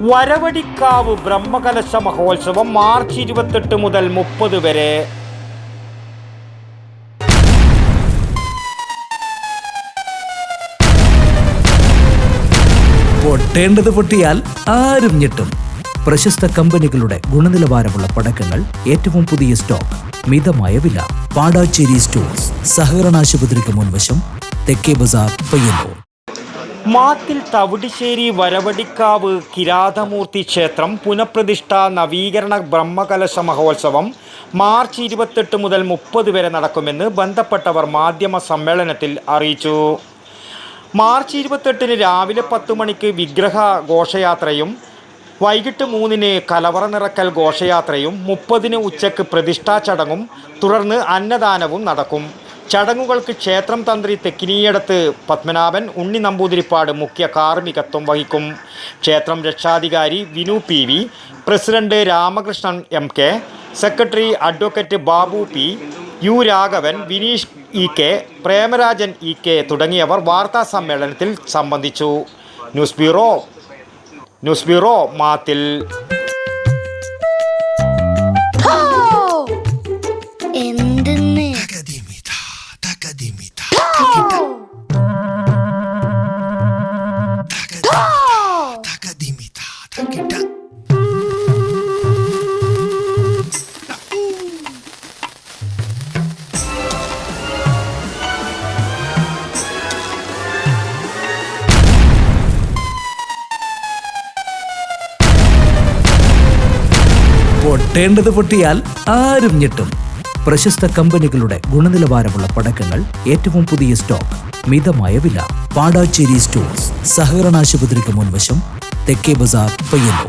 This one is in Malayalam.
വരവടിക്കാവ് ബ്രഹ്മകലശ മഹോത്സവം മാർച്ച് ഇരുപത്തെട്ട് മുതൽ മുപ്പത് വരെ. പൊട്ടേണ്ടത് പൊട്ടിയാൽ ആരും ഞെട്ടും. പ്രശസ്ത കമ്പനികളുടെ ഗുണനിലവാരമുള്ള പടക്കങ്ങൾ ഏറ്റവും പുതിയ സ്റ്റോക്ക് മിതമായ വില. പാടാച്ചേരി സ്റ്റോഴ്സ് സഹകരണാശുപത്രിക്ക് മുൻവശം തെക്കേ ബസാർ പയ്യന്നൂർ. മാത്തിൽ തവിടിശ്ശേരി വരവടിക്കാവ് കിരാതമൂർത്തി ക്ഷേത്രം പുനഃപ്രതിഷ്ഠ നവീകരണ ബ്രഹ്മകലശ മഹോത്സവം മാർച്ച് ഇരുപത്തെട്ട് മുതൽ മുപ്പത് വരെ നടക്കുമെന്ന് ബന്ധപ്പെട്ടവർ മാധ്യമ സമ്മേളനത്തിൽ അറിയിച്ചു. മാർച്ച് ഇരുപത്തെട്ടിന് രാവിലെ പത്ത് മണിക്ക് വിഗ്രഹ ഘോഷയാത്രയും വൈകിട്ട് മൂന്നിന് കലവറ നിറക്കൽ ഘോഷയാത്രയും മുപ്പതിന് ഉച്ചയ്ക്ക് പ്രതിഷ്ഠാ ചടങ്ങും തുടർന്ന് അന്നദാനവും നടക്കും. ചടങ്ങുകൾക്ക് ക്ഷേത്രം തന്ത്രി തെക്കിനിയടത്ത് പത്മനാഭൻ ഉണ്ണി നമ്പൂതിരിപ്പാട് മുഖ്യ കാർമ്മികത്വം വഹിക്കും. ക്ഷേത്രം രക്ഷാധികാരി Vinu P V president Ramakrishnan M K secretary advocate Babu P U Raghavan Vineesh E K Premarajan E K തുടങ്ങിയവർ വാർത്താ സമ്മേളനത്തിൽ സംബന്ധിച്ചു. News bureau news bureau Mathil. Takadimita, takadimita, takadimita, takita. പൊട്ടേണ്ടത് പൊട്ടിയാൽ ആരും ഞെട്ടും പ്രശസ്ത കമ്പനികളുടെ ഗുണനിലവാരമുള്ള പടക്കങ്ങൾ ഏറ്റവും പുതിയ സ്റ്റോക്ക് മിതമായ വില. പാടാച്ചേരി സ്റ്റോഴ്സ് സഹകരണാശുപത്രിക്ക് മുൻവശം തെക്കേ ബസാർ പയ്യന്നൂർ.